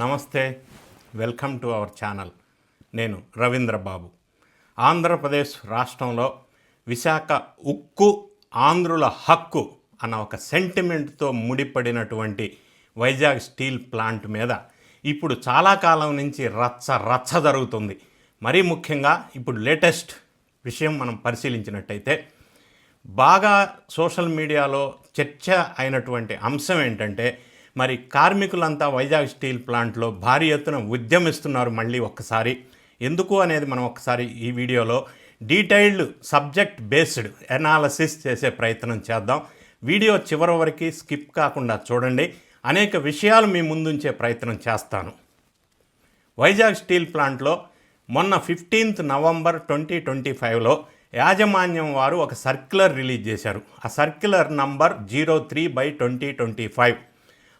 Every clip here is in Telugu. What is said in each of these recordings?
నమస్తే వెల్కమ్ టు అవర్ ఛానల్. నేను రవీంద్ర బాబు. ఆంధ్రప్రదేశ్ రాష్ట్రంలో విశాఖ ఉక్కు ఆంధ్రుల హక్కు అన్న ఒక సెంటిమెంట్తో ముడిపడినటువంటి వైజాగ్ స్టీల్ ప్లాంట్ మీద ఇప్పుడు చాలా కాలం నుంచి రచ్చ రచ్చ జరుగుతుంది. మరీ ముఖ్యంగా ఇప్పుడు లేటెస్ట్ విషయం మనం పరిశీలించినట్టయితే బాగా సోషల్ మీడియాలో చర్చ అయినటువంటి అంశం ఏంటంటే మరి కార్మికులంతా వైజాగ్ స్టీల్ ప్లాంట్లో భారీ ఎత్తున ఉద్యమిస్తున్నారు మళ్ళీ ఒక్కసారి. ఎందుకు అనేది మనం ఒకసారి ఈ వీడియోలో డీటెయిల్డ్ సబ్జెక్ట్ బేస్డ్ ఎనాలసిస్ చేసే ప్రయత్నం చేద్దాం. వీడియో చివరి వరకు స్కిప్ కాకుండా చూడండి. అనేక విషయాలు మీ ముందుంచే ప్రయత్నం చేస్తాను. వైజాగ్ స్టీల్ ప్లాంట్లో మొన్న ఫిఫ్టీన్త్ నవంబర్ ట్వంటీ ట్వంటీ ఫైవ్లో యాజమాన్యం వారు ఒక సర్క్యులర్ రిలీజ్ చేశారు. ఆ circular number zero three by twenty twenty five.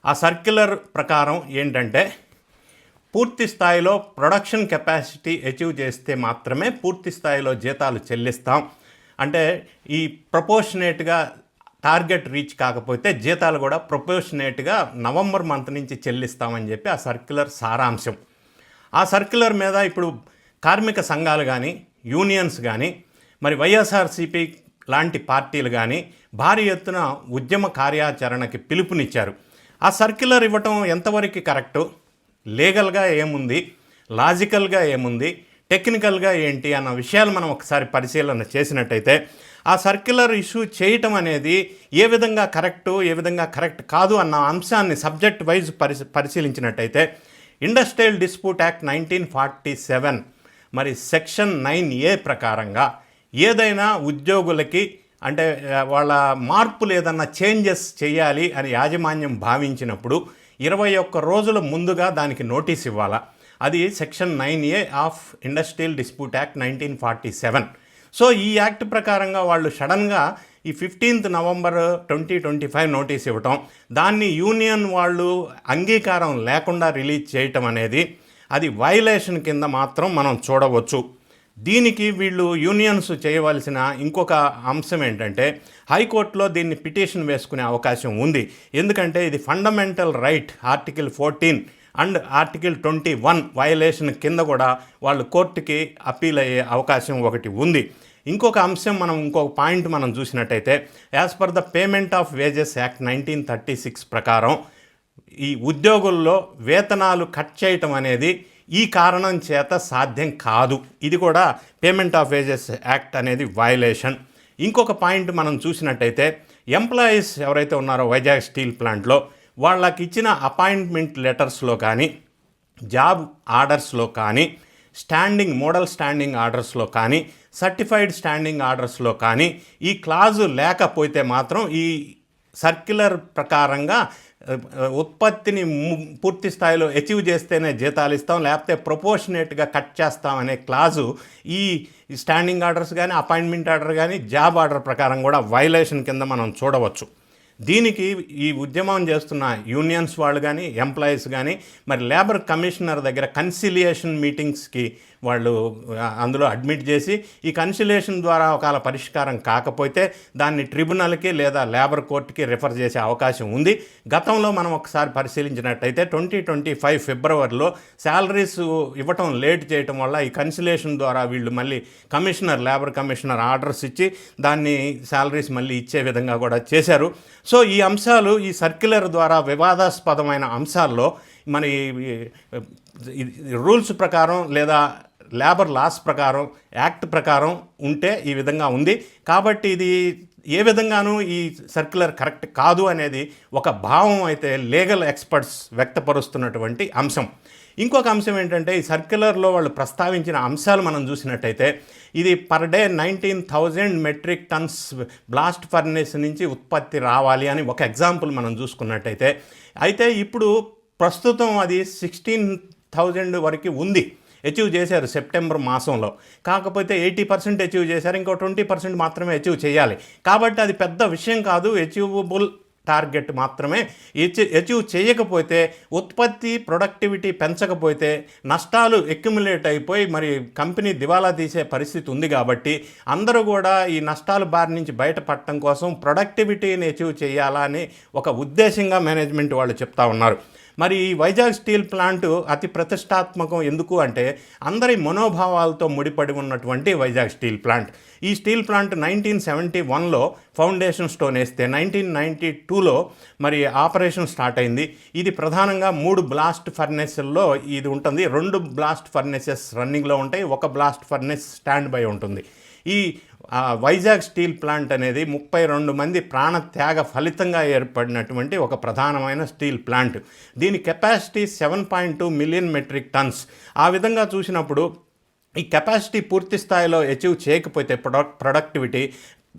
ఆ సర్క్యులర్ ప్రకారం ఏంటంటే పూర్తి స్థాయిలో ప్రొడక్షన్ కెపాసిటీ అచీవ్ చేస్తే మాత్రమే పూర్తి స్థాయిలో జీతాలు చెల్లిస్తాం. అంటే ఈ ప్రపోర్షనేట్గా టార్గెట్ రీచ్ కాకపోతే జీతాలు కూడా ప్రపోర్షనేట్గా నవంబర్ మంత్ నుంచి చెల్లిస్తామని చెప్పి ఆ సర్క్యులర్ సారాంశం. ఆ సర్క్యులర్ మీద ఇప్పుడు కార్మిక సంఘాలు కానీ యూనియన్స్ కానీ మరి వైఎస్ఆర్సీపీ లాంటి పార్టీలు కానీ భారీ ఎత్తున ఉద్యమ కార్యాచరణకి పిలుపునిచ్చారు. ఆ సర్క్యులర్ ఇవ్వటం ఎంతవరకు కరెక్టు? లీగల్గా ఏముంది? లాజికల్గా ఏముంది? టెక్నికల్గా ఏంటి? అన్న విషయాలు మనం ఒకసారి పరిశీలన చేసినట్టయితే ఆ సర్క్యులర్ ఇష్యూ చేయటం అనేది ఏ విధంగా కరెక్టు ఏ విధంగా కరెక్ట్ కాదు అన్న అంశాన్ని సబ్జెక్ట్ వైజ్ పరిశీ పరిశీలించినట్టయితే industrial dispute act nineteen forty seven మరి సెక్షన్ నైన్ ఏ ప్రకారంగా ఏదైనా ఉద్యోగులకి అంటే వాళ్ళ మార్పులు ఏదన్నా చేంజెస్ చేయాలి అని యాజమాన్యం భావించినప్పుడు ఇరవై ఒక్క రోజుల ముందుగా దానికి నోటీస్ ఇవ్వాలా? అది section nine A of industrial dispute act nineteen forty seven. So ఈ యాక్ట్ ప్రకారంగా వాళ్ళు సడన్గా ఈ fifteenth November twenty twenty five notice ఇవ్వటం దాన్ని యూనియన్ వాళ్ళు అంగీకారం లేకుండా రిలీజ్ చేయటం అనేది అది వైలేషన్ కింద మాత్రం మనం చూడవచ్చు. దీనికి వీళ్ళు యూనియన్స్ చేయవలసిన ఇంకొక అంశం ఏంటంటే హైకోర్టులో దీన్ని పిటిషన్ వేసుకునే అవకాశం ఉంది. ఎందుకంటే ఇది fundamental right article fourteen and article twenty one violation కింద కూడా వాళ్ళు కోర్టుకి అప్పీల్ అయ్యే అవకాశం ఒకటి ఉంది. ఇంకొక అంశం మనం ఇంకొక పాయింట్ మనం చూసినట్టయితే as per the payment of wages act nineteen thirty six ప్రకారం ఈ ఉద్యోగుల్లో వేతనాలు కట్ చేయటం అనేది ఈ కారణం చేత సాధ్యం కాదు. ఇది కూడా పేమెంట్ ఆఫ్ వేజెస్ యాక్ట్ అనేది వయలేషన్ ఇంకొక పాయింట్ మనం చూసినట్టయితే ఎంప్లాయీస్ ఎవరైతే ఉన్నారో వైజాగ్ స్టీల్ ప్లాంట్లో వాళ్ళకి ఇచ్చిన అపాయింట్మెంట్ లెటర్స్లో కానీ జాబ్ ఆర్డర్స్లో కానీ స్టాండింగ్ మోడల్ స్టాండింగ్ ఆర్డర్స్లో కానీ సర్టిఫైడ్ స్టాండింగ్ ఆర్డర్స్లో కానీ ఈ క్లాజు లేకపోతే మాత్రం ఈ సర్క్యులర్ ప్రకారంగా ఉత్పత్తిని పూర్తి స్థాయిలో అచీవ్ చేస్తేనే జీతాలు ఇస్తాం లేకపోతే ప్రపోర్షనేట్గా కట్ చేస్తాం అనే క్లాజు ఈ స్టాండింగ్ ఆర్డర్స్ కానీ అపాయింట్మెంట్ ఆర్డర్ కానీ జాబ్ ఆర్డర్ ప్రకారం కూడా వైలేషన్ కింద మనం చూడవచ్చు. దీనికి ఈ ఉద్యమం చేస్తున్న యూనియన్స్ వాళ్ళు కానీ ఎంప్లాయీస్ కానీ మరి లేబర్ కమిషనర్ దగ్గర కన్సిలియేషన్ మీటింగ్స్కి వాళ్ళు అందులో అడ్మిట్ చేసి ఈ కన్సిలేషన్ ద్వారా ఒకవేళ పరిష్కారం కాకపోతే దాన్ని ట్రిబ్యునల్కి లేదా లేబర్ కోర్టుకి రిఫర్ చేసే అవకాశం ఉంది. గతంలో మనం ఒకసారి పరిశీలించినట్టయితే ట్వంటీ ట్వంటీ ఫైవ్ ఫిబ్రవరిలో శాలరీస్ ఇవ్వటం లేట్ చేయటం వల్ల ఈ కన్సిలేషన్ ద్వారా వీళ్ళు మళ్ళీ కమిషనర్ లేబర్ కమిషనర్ ఆర్డర్స్ ఇచ్చి దాన్ని శాలరీస్ మళ్ళీ ఇచ్చే విధంగా కూడా చేశారు. సో ఈ అంశాలు ఈ సర్క్యులర్ ద్వారా వివాదాస్పదమైన అంశాల్లో మన రూల్స్ ప్రకారం లేదా లేబర్ లాస్ ప్రకారం యాక్ట్ ప్రకారం ఉంటే ఈ విధంగా ఉంది. కాబట్టి ఇది ఏ విధంగానూ ఈ సర్క్యులర్ కరెక్ట్ కాదు అనేది ఒక భావం అయితే లీగల్ ఎక్స్పర్ట్స్ వ్యక్తపరుస్తున్నటువంటి అంశం. ఇంకొక అంశం ఏంటంటే ఈ సర్క్యులర్లో వాళ్ళు ప్రస్తావించిన అంశాలు మనం చూసినట్టయితే ఇది per day nineteen thousand metric tons blast furnace నుంచి ఉత్పత్తి రావాలి అని ఒక ఎగ్జాంపుల్ మనం చూసుకున్నట్టయితే అయితే ఇప్పుడు ప్రస్తుతం అది సిక్స్టీన్ థౌజండ్ వరకు ఉంది. అచీవ్ చేశారు సెప్టెంబర్ మాసంలో. కాకపోతే ఎయిటీ పర్సెంట్ అచీవ్ చేశారు ఇంకో ట్వంటీ పర్సెంట్ మాత్రమే అచీవ్ చేయాలి. కాబట్టి అది పెద్ద విషయం కాదు అచీవబుల్ టార్గెట్ మాత్రమే. అచీవ్ చేయకపోతే ఉత్పత్తి ప్రొడక్టివిటీ పెంచకపోతే నష్టాలు ఎక్యుములేట్ అయిపోయి మరి కంపెనీ దివాలా తీసే పరిస్థితి ఉంది కాబట్టి అందరూ కూడా ఈ నష్టాల బారి నుంచి బయటపడటం కోసం ప్రొడక్టివిటీని అచీవ్ చేయాలని ఒక ఉద్దేశంగా మేనేజ్మెంట్ వాళ్ళు చెప్తా ఉన్నారు. మరి ఈ వైజాగ్ స్టీల్ ప్లాంట్ అతి ప్రతిష్టాత్మకం ఎందుకు అంటే అందరి మనోభావాలతో ముడిపడి ఉన్నటువంటి వైజాగ్ స్టీల్ ప్లాంట్. ఈ స్టీల్ ప్లాంట్ నైన్టీన్ సెవెంటీ వన్లో ఫౌండేషన్ స్టోన్ వేస్తే నైన్టీన్ నైంటీ టూలో మరి ఆపరేషన్ స్టార్ట్ అయింది. ఇది ప్రధానంగా మూడు బ్లాస్ట్ ఫర్నెస్ల్లో ఇది ఉంటుంది. రెండు బ్లాస్ట్ ఫర్నేసెస్ రన్నింగ్లో ఉంటాయి. ఒక బ్లాస్ట్ ఫర్నేస్ స్టాండ్ బై ఉంటుంది. ఈ ఆ, వైజాగ్ స్టీల్ ప్లాంట్ అనేది ముప్పై రెండు మంది ప్రాణ త్యాగ ఫలితంగా ఏర్పడినటువంటి ఒక ప్రధానమైన స్టీల్ ప్లాంట్. దీని capacity seven point two million metric tons. ఆ విధంగా చూసినప్పుడు ఈ కెపాసిటీ పూర్తి స్థాయిలో అచీవ్ చేయకపోతే ప్రొడక్ట్ ప్రొడక్టివిటీ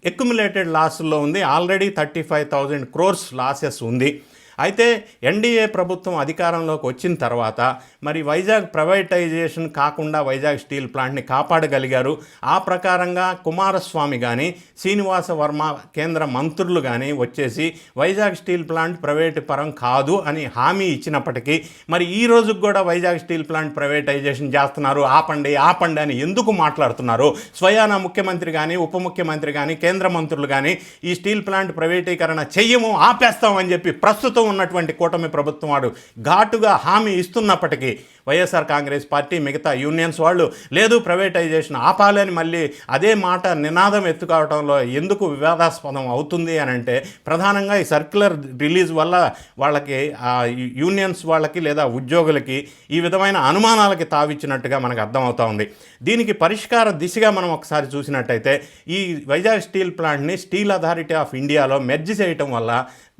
ఎక్యుములేటెడ్ లాస్లో ఉంది. Already thirty five thousand crores losses ఉంది. అయితే ఎన్డీఏ ప్రభుత్వం అధికారంలోకి వచ్చిన తర్వాత మరి వైజాగ్ ప్రైవేటైజేషన్ కాకుండా వైజాగ్ స్టీల్ ప్లాంట్ని కాపాడగలిగారు. ఆ ప్రకారంగా కుమారస్వామి కానీ శ్రీనివాస వర్మ కేంద్ర మంత్రులు కానీ వచ్చేసి వైజాగ్ స్టీల్ ప్లాంట్ ప్రైవేటు పరం కాదు అని హామీ ఇచ్చినప్పటికీ మరి ఈ రోజుకు కూడా వైజాగ్ స్టీల్ ప్లాంట్ ప్రైవేటైజేషన్ చేస్తున్నారు. ఆపండి ఆపండి అని ఎందుకు మాట్లాడుతున్నారు? స్వయాన ముఖ్యమంత్రి కానీ ఉప ముఖ్యమంత్రి కానీ కేంద్ర మంత్రులు కానీ ఈ స్టీల్ ప్లాంట్ ప్రైవేటీకరణ చెయ్యము ఆపేస్తామని చెప్పి ప్రస్తుతం ఉన్నటువంటి కూటమి ప్రభుత్వం వాడు ఘాటుగా హామీ ఇస్తున్నప్పటికీ వైఎస్ఆర్ కాంగ్రెస్ పార్టీ మిగతా యూనియన్స్ వాళ్ళు లేదు ప్రైవేటైజేషన్ ఆపాలని మళ్ళీ అదే మాట నినాదం ఎత్తుకోవడంలో ఎందుకు వివాదాస్పదం అవుతుంది అని అంటే ప్రధానంగా ఈ సర్క్యులర్ రిలీజ్ వల్ల వాళ్ళకి ఆ యూనియన్స్ వాళ్ళకి లేదా ఉద్యోగులకి ఈ విధమైన అనుమానాలకి తావిచ్చినట్టుగా మనకు అర్థమవుతా ఉంది. దీనికి పరిష్కార దిశగా మనం ఒకసారి చూసినట్టయితే ఈ వైజాగ్ స్టీల్ ప్లాంట్ని స్టీల్ అథారిటీ ఆఫ్ ఇండియాలో మెర్జ్ చేయటం వల్ల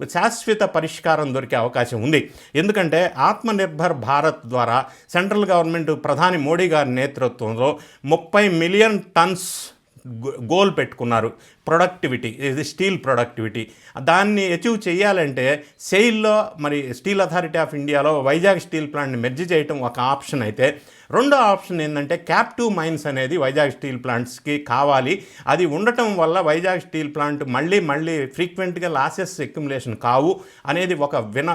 శాశ్వత పరిష్కారం దొరికే అవకాశం ఉంది. ఎందుకంటే ఆత్మనిర్భర్ భారత్ ద్వారా సెంట్రల్ గవర్నమెంట్ ప్రధాని మోడీ గారి నేతృత్వంలో ముప్పై మిలియన్ టన్స్ గోల్ పెట్టుకున్నారు. ప్రొడక్టివిటీ ఇది స్టీల్ ప్రొడక్టివిటీ. దాన్ని అచీవ్ చేయాలంటే సెయిల్లో మరి స్టీల్ అథారిటీ ఆఫ్ ఇండియాలో వైజాగ్ స్టీల్ ప్లాంట్ని మెర్జ్ చేయటం ఒక ఆప్షన్ అయితే రెండో ఆప్షన్ ఏంటంటే క్యాప్టివ్ మైన్స్ అనేది వైజాగ్ స్టీల్ ప్లాంట్స్కి కావాలి. అది ఉండటం వల్ల వైజాగ్ స్టీల్ ప్లాంట్ మళ్ళీ మళ్ళీ ఫ్రీక్వెంట్గా లాసెస్ ఎక్యుములేషన్ కావు అనేది ఒక విన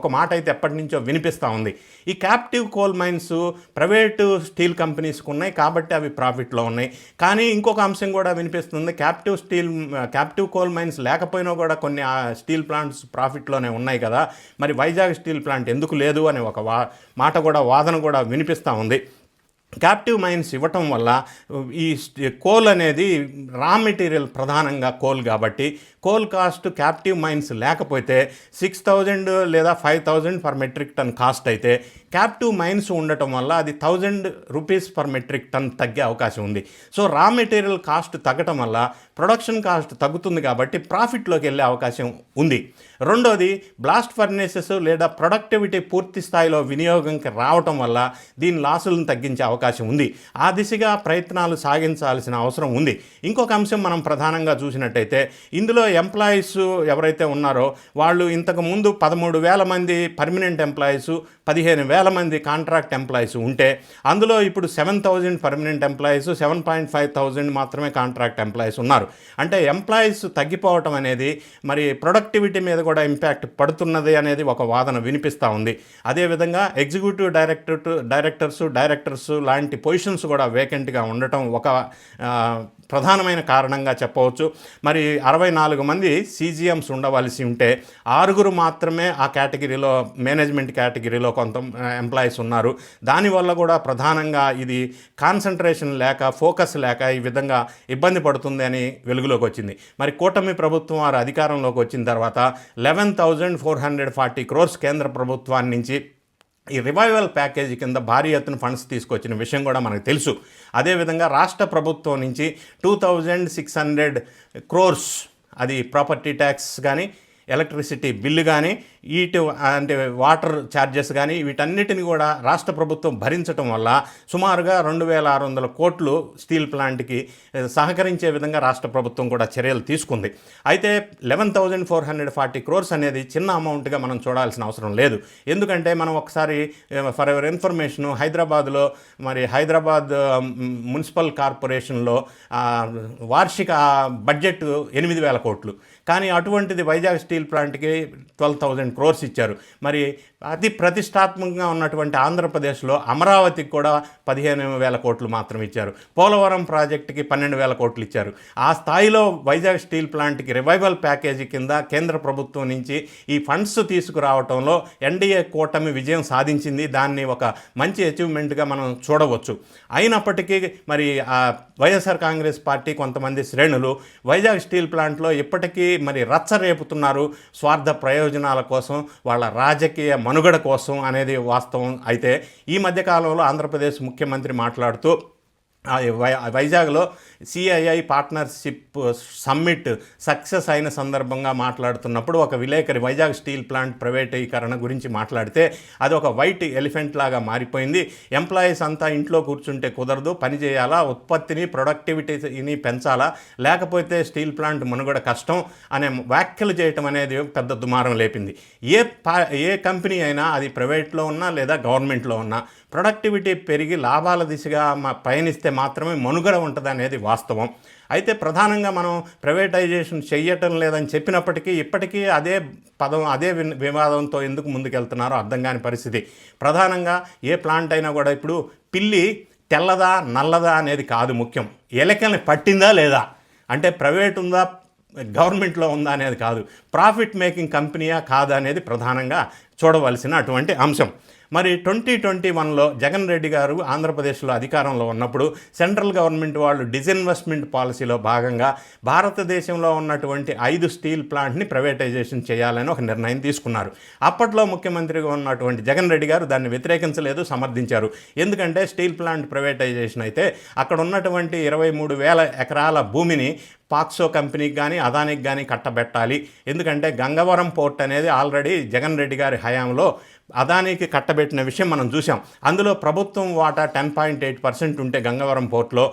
ఒక మాట అయితే ఎప్పటి నుంచో వినిపిస్తూ ఉంది. ఈ captive coal mines private steel కంపెనీస్కి ఉన్నాయి కాబట్టి అవి ప్రాఫిట్లో ఉన్నాయి. కానీ ఇంకొక అంశం కూడా వినిపిస్తుంది. Captive steel captive coal mines లేకపోయినా కూడా కొన్ని ఆ స్టీల్ ప్లాంట్స్ ప్రాఫిట్లోనే ఉన్నాయి కదా. మరి వైజాగ్ స్టీల్ ప్లాంట్ ఎందుకు లేదు అనే ఒక వా మాట కూడా వాదన కూడా వినిపిస్తూ ఉంది. క్యాప్టివ్ మైన్స్ ఇవ్వటం వల్ల ఈ కోల్ అనేది రా మెటీరియల్ ప్రధానంగా కోల్ కాబట్టి కోల్ కాస్ట్ క్యాప్టివ్ మైన్స్ లేకపోతే సిక్స్ థౌజండ్ లేదా five thousand per metric ton cost అయితే క్యాప్టివ్ మైన్స్ ఉండటం వల్ల అది thousand rupees per metric ton తగ్గే అవకాశం ఉంది. సో రా మెటీరియల్ కాస్ట్ తగ్గటం వల్ల ప్రొడక్షన్ కాస్ట్ తగ్గుతుంది కాబట్టి ప్రాఫిట్లోకి వెళ్ళే అవకాశం ఉంది. రెండోది బ్లాస్ట్ ఫర్నేసెస్ లేదా ప్రొడక్టివిటీ పూర్తి స్థాయిలో వినియోగంకి రావటం వల్ల దీని లాసులను తగ్గించే అవకాశం ఉంది. ఆ దిశగా ప్రయత్నాలు సాగించాల్సిన అవసరం ఉంది. ఇంకొక అంశం మనం ప్రధానంగా చూసినట్టయితే ఇందులో ఎంప్లాయీస్ ఎవరైతే ఉన్నారో వాళ్ళు ఇంతకు ముందు పదమూడు వేల మంది పర్మనెంట్ ఎంప్లాయీస్ పదిహేను వేల మంది కాంట్రాక్ట్ ఎంప్లాయీస్ ఉంటే అందులో ఇప్పుడు seven thousand permanent employees seven point five thousand మాత్రమే కాంట్రాక్ట్ ఎంప్లాయీస్ ఉన్నారు. అంటే ఎంప్లాయీస్ తగ్గిపోవటం అనేది మరి ప్రొడక్టివిటీ మీద కూడా ఇంపాక్ట్ పడుతున్నది అనేది ఒక వాదన వినిపిస్తూ ఉంది. అదేవిధంగా ఎగ్జిక్యూటివ్ డైరెక్టర్ డైరెక్టర్స్ డైరెక్టర్స్ లాంటి పొజిషన్స్ కూడా వేకెంట్గా ఉండటం ఒక ప్రధానమైన కారణంగా చెప్పవచ్చు. మరి అరవై నాలుగు మంది సీజీఎంస్ ఉండవలసి ఉంటే ఆరుగురు మాత్రమే ఆ కేటగిరీలో మేనేజ్మెంట్ కేటగిరీలో కొంత ఎంప్లాయీస్ ఉన్నారు. దానివల్ల కూడా ప్రధానంగా ఇది కాన్సన్ట్రేషన్ లేక ఫోకస్ లేక ఈ విధంగా ఇబ్బంది పడుతుంది అని వెలుగులోకి వచ్చింది. మరి కూటమి ప్రభుత్వం వారు అధికారంలోకి వచ్చిన తర్వాత eleven thousand four hundred forty crores కేంద్ర ప్రభుత్వాన్ని నుంచి ఈ రివైవల్ ప్యాకేజీ కింద భారీ ఎత్తున ఫండ్స్ తీసుకొచ్చిన విషయం కూడా మనకు తెలుసు. అదేవిధంగా రాష్ట్ర ప్రభుత్వం నుంచి two thousand six hundred crores అది ప్రాపర్టీ ట్యాక్స్ కానీ ఎలక్ట్రిసిటీ బిల్లు కానీ వీటి అంటే వాటర్ ఛార్జెస్ కానీ వీటన్నిటిని కూడా రాష్ట్ర ప్రభుత్వం భరించడం వల్ల సుమారుగా రెండు వేల ఆరు వందల కోట్లు స్టీల్ ప్లాంట్కి సహకరించే విధంగా రాష్ట్ర ప్రభుత్వం కూడా చర్యలు తీసుకుంది. అయితే eleven thousand four hundred forty crores అనేది చిన్న అమౌంట్గా మనం చూడాల్సిన అవసరం లేదు. ఎందుకంటే మనం ఒకసారి ఫర్ ఎవర్ ఇన్ఫర్మేషన్ హైదరాబాద్లో మరి హైదరాబాద్ మున్సిపల్ కార్పొరేషన్లో వార్షిక బడ్జెట్ ఎనిమిది వేల కోట్లు. కానీ అటువంటిది వైజాగ్ స్టీల్ ప్లాంట్కి ట్వెల్వ్ థౌజండ్ క్రోర్స్ ఇచ్చారు. మరి అతి ప్రతిష్టాత్మకంగా ఉన్నటువంటి ఆంధ్రప్రదేశ్లో అమరావతికి కూడా పదిహేను వేల కోట్లు మాత్రం ఇచ్చారు. పోలవరం ప్రాజెక్టుకి పన్నెండు వేల కోట్లు ఇచ్చారు. ఆ స్థాయిలో వైజాగ్ స్టీల్ ప్లాంట్కి రివైవల్ ప్యాకేజీ కింద కేంద్ర ప్రభుత్వం నుంచి ఈ ఫండ్స్ తీసుకురావటంలో ఎన్డీఏ కూటమి విజయం సాధించింది. దాన్ని ఒక మంచి అచీవ్మెంట్గా మనం చూడవచ్చు. అయినప్పటికీ మరి ఆ వైఎస్ఆర్ కాంగ్రెస్ పార్టీ కొంతమంది శ్రేణులు వైజాగ్ స్టీల్ ప్లాంట్లో ఇప్పటికీ మరి రచ్చ రేపుతున్నారు స్వార్థ ప్రయోజనాల కోసం వాళ్ళ రాజకీయ మనుగడ కోసం అనేది వాస్తవం. అయితే ఈ మధ్యకాలంలో ఆంధ్రప్రదేశ్ ముఖ్యమంత్రి మాట్లాడుతూ వైజాగ్లో సిఐఐ పార్ట్నర్షిప్ సమ్మిట్ సక్సెస్ అయిన సందర్భంగా మాట్లాడుతున్నప్పుడు ఒక విలేకరి వైజాగ్ స్టీల్ ప్లాంట్ ప్రైవేటీకరణ గురించి మాట్లాడితే అది ఒక వైట్ ఎలిఫెంట్ లాగా మారిపోయింది. ఎంప్లాయీస్ అంతా ఇంట్లో కూర్చుంటే కుదరదు పని చేయాలా ఉత్పత్తిని ప్రొడక్టివిటీని పెంచాలా లేకపోతే స్టీల్ ప్లాంట్ మనుగడ కష్టం అనే వ్యాఖ్యలు చేయటం అనేది పెద్ద దుమారం లేపింది. ఏ పా ఏ కంపెనీ అయినా అది ప్రైవేట్లో ఉన్నా లేదా గవర్నమెంట్లో ఉన్నా ప్రొడక్టివిటీ పెరిగి లాభాల దిశగా మా పయనిస్తే మాత్రమే మనుగడ ఉంటుంది అనేది వాస్తవం. అయితే ప్రధానంగా మనం ప్రైవేటైజేషన్ చెయ్యటం లేదని చెప్పినప్పటికీ ఇప్పటికీ అదే పదం అదే వివాదంతో ఎందుకు ముందుకెళ్తున్నారో అర్థం కాని పరిస్థితి. ప్రధానంగా ఏ ప్లాంట్ అయినా కూడా ఇప్పుడు పిల్లి తెల్లదా నల్లదా అనేది కాదు ముఖ్యం. ఎలకల్ని పట్టిందా లేదా? అంటే ప్రైవేట్ ఉందా గవర్నమెంట్లో ఉందా అనేది కాదు. ప్రాఫిట్ మేకింగ్ కంపెనీయా కాదా అనేది ప్రధానంగా చూడవలసిన అటువంటి అంశం. మరి ట్వంటీ ట్వంటీ వన్లో జగన్ రెడ్డి గారు ఆంధ్రప్రదేశ్లో అధికారంలో ఉన్నప్పుడు సెంట్రల్ గవర్నమెంట్ వాళ్ళు డిజిన్వెస్ట్మెంట్ పాలసీలో భాగంగా భారతదేశంలో ఉన్నటువంటి ఐదు స్టీల్ ప్లాంట్ని ప్రైవేటైజేషన్ చేయాలని ఒక నిర్ణయం తీసుకున్నారు. అప్పట్లో ముఖ్యమంత్రిగా ఉన్నటువంటి జగన్ రెడ్డి గారు దాన్ని వ్యతిరేకించలేదు సమర్థించారు. ఎందుకంటే స్టీల్ ప్లాంట్ ప్రైవేటైజేషన్ అయితే అక్కడ ఉన్నటువంటి ఇరవై మూడు వేల ఎకరాల భూమిని పాక్సో కంపెనీకి కానీ అదానికి కానీ కట్టబెట్టాలి. ఎందుకంటే గంగవరం పోర్ట్ అనేది ఆల్రెడీ జగన్ రెడ్డి గారి హయాంలో అదానికి కట్టబెట్టిన విషయం మనం చూసాం అందులో ప్రభుత్వం వాటా టెన్ పాయింట్ ఎయిట్ పర్సెంట్ ఉంటే గంగవరం పోర్ట్లో.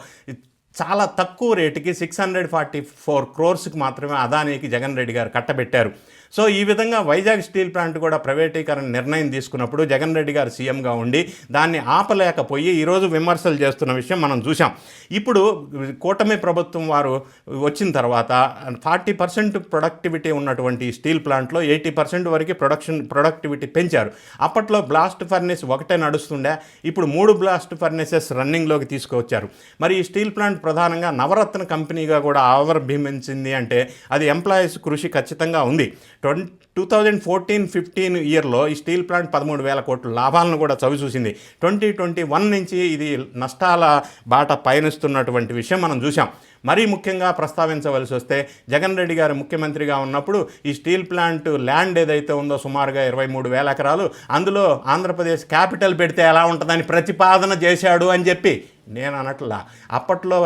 చాలా తక్కువ రేటుకి సిక్స్ హండ్రెడ్ ఫార్టీ ఫోర్ క్రోర్స్కి మాత్రమే అదానికి జగన్ రెడ్డి గారు కట్టబెట్టారు. సో ఈ విధంగా వైజాగ్ స్టీల్ ప్లాంట్ కూడా ప్రైవేటీకరణ నిర్ణయం తీసుకున్నప్పుడు జగన్ రెడ్డి గారు సీఎంగా ఉండి దాన్ని ఆపలేకపోయి ఈరోజు విమర్శలు చేస్తున్న విషయం మనం చూసాం ఇప్పుడు కూటమి ప్రభుత్వం వారు వచ్చిన తర్వాత ఫార్టీ పర్సెంట్ ప్రొడక్టివిటీ ఉన్నటువంటి స్టీల్ ప్లాంట్లో ఎయిటీ పర్సెంట్ వరకు ప్రొడక్షన్ ప్రొడక్టివిటీ పెంచారు. అప్పట్లో బ్లాస్ట్ ఫర్నేస్ ఒకటే నడుస్తుండే ఇప్పుడు మూడు బ్లాస్ట్ ఫర్నేసెస్ రన్నింగ్లోకి తీసుకువచ్చారు. మరి ఈ స్టీల్ ప్లాంట్ ప్రధానంగా నవరత్న కంపెనీగా కూడా ఆవిర్భవించింది అంటే అది ఎంప్లాయీస్ కృషి ఖచ్చితంగా ఉంది. Twenty two thousand fourteen fifteen ఇయర్లో ఈ స్టీల్ ప్లాంట్ పదమూడు వేల కోట్ల లాభాలను కూడా చవి చూసింది ట్వంటీ ట్వంటీ వన్ నుంచి ఇది నష్టాల బాట పయనిస్తున్నటువంటి విషయం మనం చూసాం మరీ ముఖ్యంగా ప్రస్తావించవలసి వస్తే జగన్ రెడ్డి గారు ముఖ్యమంత్రిగా ఉన్నప్పుడు ఈ స్టీల్ ప్లాంట్ ల్యాండ్ ఏదైతే ఉందో సుమారుగా ఇరవై మూడు వేల ఎకరాలు అందులో ఆంధ్రప్రదేశ్ క్యాపిటల్ పెడితే ఎలా ఉంటుందని ప్రతిపాదన చేశాడు అని చెప్పి నేను అనట్లా అప్పట్లో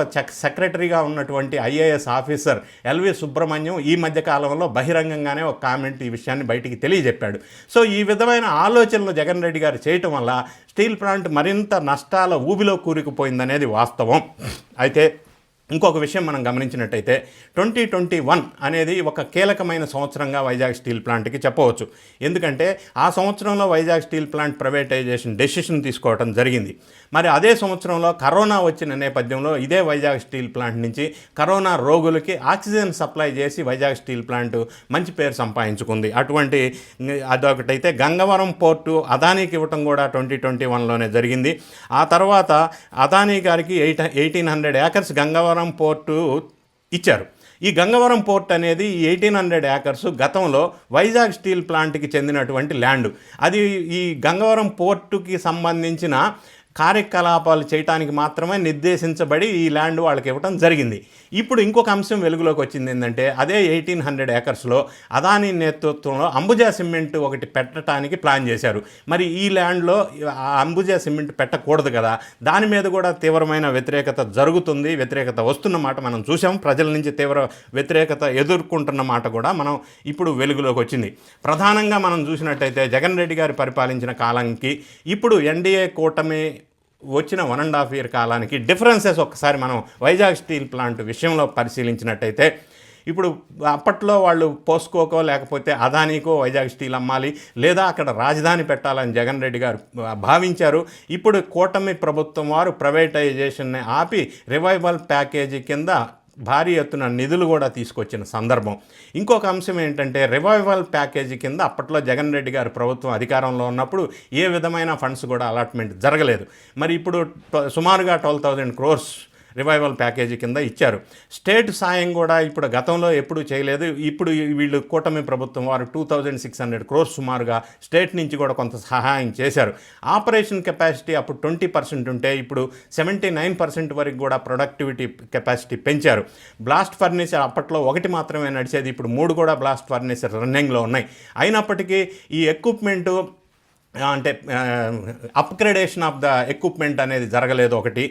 సెక్రటరీగా ఉన్నటువంటి ఐఏఎస్ ఆఫీసర్ ఎల్వి సుబ్రహ్మణ్యం ఈ మధ్య కాలంలో బహిరంగంగానే ఒక కామెంట్ ఈ విషయాన్ని బయటికి తెలియజెప్పాడు. సో ఈ విధమైన ఆలోచనలు జగన్ రెడ్డి గారు చేయటం వల్ల స్టీల్ ప్లాంట్ మరింత నష్టాల ఊబిలో కూరుకుపోయిందనేది వాస్తవం. అయితే ఇంకొక విషయం మనం గమనించినట్టయితే ట్వంటీ ట్వంటీ వన్ అనేది ఒక కీలకమైన సంవత్సరంగా వైజాగ్ స్టీల్ ప్లాంట్కి చెప్పవచ్చు. ఎందుకంటే ఆ సంవత్సరంలో Vizag steel plant privatisation decision తీసుకోవడం జరిగింది. మరి అదే సంవత్సరంలో కరోనా వచ్చిన నేపథ్యంలో ఇదే వైజాగ్ స్టీల్ ప్లాంట్ నుంచి కరోనా రోగులకి ఆక్సిజన్ సప్లై చేసి వైజాగ్ స్టీల్ ప్లాంట్ మంచి పేరు సంపాదించుకుంది. అటువంటి అదొకటైతే గంగవరం పోర్టు అదానీకి ఇవ్వటం కూడా ట్వంటీ ట్వంటీ వన్లోనే జరిగింది. ఆ తర్వాత అదానీ గారికి eight eighteen hundred acres Gangavaram port ఇచ్చారు. ఈ గంగవరం పోర్ట్ అనేది ఎయిటీన్ హండ్రెడ్ ఏకర్స్ గతంలో వైజాగ్ స్టీల్ ప్లాంట్కి చెందినటువంటి ల్యాండ్. అది ఈ గంగవరం పోర్టుకి సంబంధించిన కార్యకలాపాలు చేయడానికి మాత్రమే నిర్దేశించబడి ఈ ల్యాండ్ వాళ్ళకి ఇవ్వడం జరిగింది. ఇప్పుడు ఇంకొక అంశం వెలుగులోకి వచ్చింది ఏంటంటే అదే ఎయిటీన్ హండ్రెడ్ ఏకర్స్లో అదానీ నేతృత్వంలో అంబుజా సిమెంట్ ఒకటి పెట్టడానికి ప్లాన్ చేశారు. మరి ఈ ల్యాండ్లో ఆ అంబుజా సిమెంట్ పెట్టకూడదు కదా? దాని మీద కూడా తీవ్రమైన వ్యతిరేకత జరుగుతుంది. వ్యతిరేకత వస్తున్న మాట మనం చూసాం ప్రజల నుంచి తీవ్ర వ్యతిరేకత ఎదుర్కొంటున్న మాట కూడా మనం ఇప్పుడు వెలుగులోకి వచ్చింది. ప్రధానంగా మనం చూసినట్టయితే జగన్ రెడ్డి గారు పరిపాలించిన కాలానికి ఇప్పుడు ఎన్డీఏ కూటమి వచ్చిన వన్ అండ్ హాఫ్ ఇయర్ కాలానికి డిఫరెన్సెస్ ఒక్కసారి మనం వైజాగ్ స్టీల్ ప్లాంట్ విషయంలో పరిశీలించినట్టయితే ఇప్పుడు అప్పట్లో వాళ్ళు పోస్కోకో లేకపోతే అదానీకో వైజాగ్ స్టీల్ అమ్మాలి లేదా అక్కడ రాజధాని పెట్టాలని జగన్ రెడ్డి గారు భావించారు. ఇప్పుడు కూటమి ప్రభుత్వం వారు ప్రైవేటైజేషన్ని ఆపి రివైవల్ ప్యాకేజీ కింద భారీ ఎత్తున నిధులు కూడా తీసుకొచ్చిన సందర్భం. ఇంకొక అంశం ఏంటంటే రివైవల్ ప్యాకేజీ కింద అప్పట్లో జగన్ రెడ్డి గారు ప్రభుత్వం అధికారంలో ఉన్నప్పుడు ఏ విధమైన ఫండ్స్ కూడా అలాట్మెంట్ జరగలేదు. మరి ఇప్పుడు సుమారుగా twelve thousand crores revival package కింద ఇచ్చారు. స్టేట్ సాయం కూడా ఇప్పుడు గతంలో ఎప్పుడూ చేయలేదు. ఇప్పుడు వీళ్ళు కూటమి ప్రభుత్వం వారు two thousand six hundred crores సుమారుగా స్టేట్ నుంచి కూడా కొంత సహాయం చేశారు. ఆపరేషన్ కెపాసిటీ అప్పుడు ట్వంటీ పర్సెంట్ ఉంటే ఇప్పుడు సెవెంటీ నైన్ పర్సెంట్ వరకు కూడా ప్రొడక్టివిటీ కెపాసిటీ పెంచారు. బ్లాస్ట్ ఫర్నిచర్ అప్పట్లో ఒకటి మాత్రమే నడిచేది. ఇప్పుడు మూడు కూడా బ్లాస్ట్ ఫర్నిచర్ రన్నింగ్లో ఉన్నాయి. అయినప్పటికీ ఈ ఎక్విప్మెంటు అంటే అప్గ్రేడేషన్ ఆఫ్ ద ఎక్విప్మెంట్ అనేది జరగలేదు ఒకటి.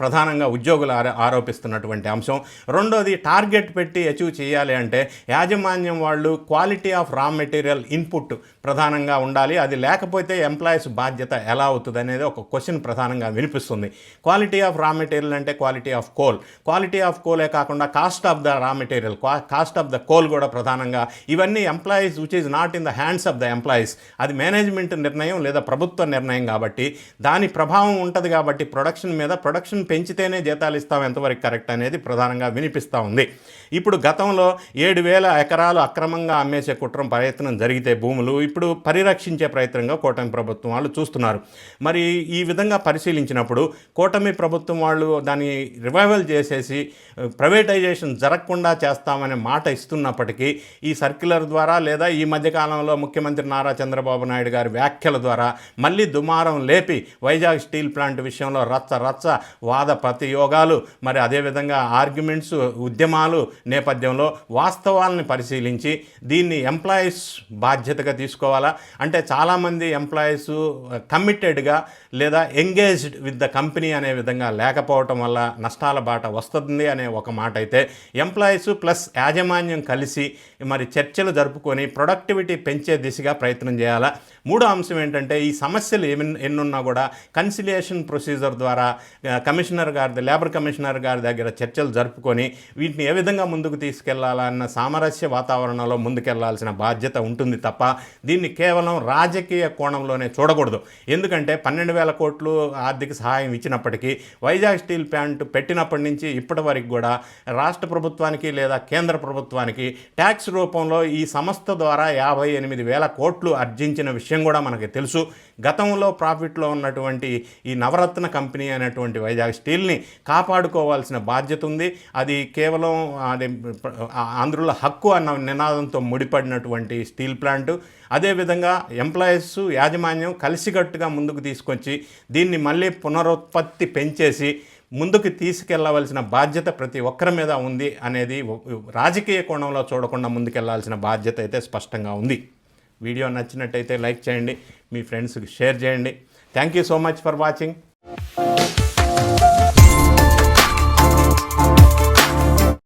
ప్రధానంగా ఉద్యోగులు ఆరోపిస్తున్నటువంటి అంశం. రెండోది టార్గెట్ పెట్టి అచీవ్ చేయాలి అంటే యాజమాన్యం వాళ్ళు quality of raw material input ప్రధానంగా ఉండాలి. అది లేకపోతే ఎంప్లాయీస్ బాధ్యత ఎలా అవుతుంది అనేది ఒక క్వశ్చన్ ప్రధానంగా వినిపిస్తుంది. క్వాలిటీ ఆఫ్ రా మెటీరియల్ అంటే quality of coal quality of కోలే కాకుండా cost of the raw material cost of the coal కూడా ప్రధానంగా ఇవన్నీ employees which is not in the hands of the employees అది మేనేజ్మెంట్ నిర్ణయం నిర్ణయం లేదా ప్రభుత్వ నిర్ణయం కాబట్టి దాని ప్రభావం ఉంటుంది కాబట్టి ప్రొడక్షన్ మీద ప్రొడక్షన్ పెంచితేనే జీతాలు ఇస్తాం ఎంతవరకు కరెక్ట్ అనేది ప్రధానంగా వినిపిస్తూ ఉంది. ఇప్పుడు గతంలో ఏడు వేల ఎకరాలు అక్రమంగా అమ్మేసే కుట్రం ప్రయత్నం జరిగితే భూములు ఇప్పుడు పరిరక్షించే ప్రయత్నంగా కూటమి ప్రభుత్వం వాళ్ళు చూస్తున్నారు. మరి ఈ విధంగా పరిశీలించినప్పుడు కూటమి ప్రభుత్వం వాళ్ళు దాన్ని రివైవల్ చేసేసి ప్రైవేటైజేషన్ జరగకుండా చేస్తామనే మాట ఇస్తున్నప్పటికీ ఈ సర్క్యులర్ ద్వారా లేదా ఈ మధ్యకాలంలో ముఖ్యమంత్రి నారా చంద్రబాబు నాయుడు గారి వ్యాఖ్య వ్యాఖ్యల ద్వారా మళ్ళీ దుమారం లేపి వైజాగ్ స్టీల్ ప్లాంట్ విషయంలో రచ్చ రచ్చ వాద ప్రతియోగాలు మరి అదేవిధంగా ఆర్గ్యుమెంట్స్ ఉద్యమాలు నేపథ్యంలో వాస్తవాలను పరిశీలించి దీన్ని ఎంప్లాయీస్ బాధ్యతగా తీసుకోవాలా? అంటే చాలామంది ఎంప్లాయీస్ కమిటెడ్గా లేదా ఎంగేజ్డ్ విత్ ద కంపెనీ అనే విధంగా లేకపోవటం వల్ల నష్టాల బాట వస్తుంది అనే ఒక మాట అయితే ఎంప్లాయీస్ ప్లస్ యాజమాన్యం కలిసి మరి చర్చలు జరుపుకొని ప్రొడక్టివిటీ పెంచే దిశగా ప్రయత్నం చేయాలా? మూడో అంశం ఏంటంటే ఈ సమస్యలు ఏమి ఎన్నున్నా కూడా కన్సిలియేషన్ ప్రొసీజర్ ద్వారా కమిషనర్ గారి లేబర్ కమిషనర్ గారి దగ్గర చర్చలు జరుపుకొని వీటిని ఏ విధంగా ముందుకు తీసుకెళ్ళాలన్న సామరస్య వాతావరణంలో ముందుకెళ్ళాల్సిన బాధ్యత ఉంటుంది తప్ప దీన్ని కేవలం రాజకీయ కోణంలోనే చూడకూడదు. ఎందుకంటే పన్నెండు వేల కోట్లు ఆర్థిక సహాయం ఇచ్చినప్పటికీ వైజాగ్ స్టీల్ ప్లాంట్ పెట్టినప్పటి నుంచి ఇప్పటి వరకు కూడా రాష్ట్ర ప్రభుత్వానికి లేదా కేంద్ర ప్రభుత్వానికి ట్యాక్స్ రూపంలో ఈ సంస్థ ద్వారా యాభై ఎనిమిది వేల కోట్లు అర్జించిన విషయం కూడా మనకు మనకి తెలుసు. గతంలో ప్రాఫిట్లో ఉన్నటువంటి ఈ నవరత్న కంపెనీ అనేటువంటి వైజాగ్ స్టీల్ని కాపాడుకోవాల్సిన బాధ్యత ఉంది. అది కేవలం అది ఆంధ్రుల హక్కు అన్న నినాదంతో ముడిపడినటువంటి స్టీల్ ప్లాంట్. అదేవిధంగా ఎంప్లాయీస్ యాజమాన్యం కలిసికట్టుగా ముందుకు తీసుకొచ్చి దీన్ని మళ్ళీ పునరుత్పత్తి పెంచేసి ముందుకు తీసుకెళ్ళవలసిన బాధ్యత ప్రతి ఒక్కరి మీద ఉంది అనేది రాజకీయ కోణంలో చూడకుండా ముందుకెళ్ళాల్సిన బాధ్యత అయితే స్పష్టంగా ఉంది. వీడియో నచ్చినట్టయితే లైక్ చేయండి మీ ఫ్రెండ్స్కి షేర్ చేయండి. Thank you so much for watching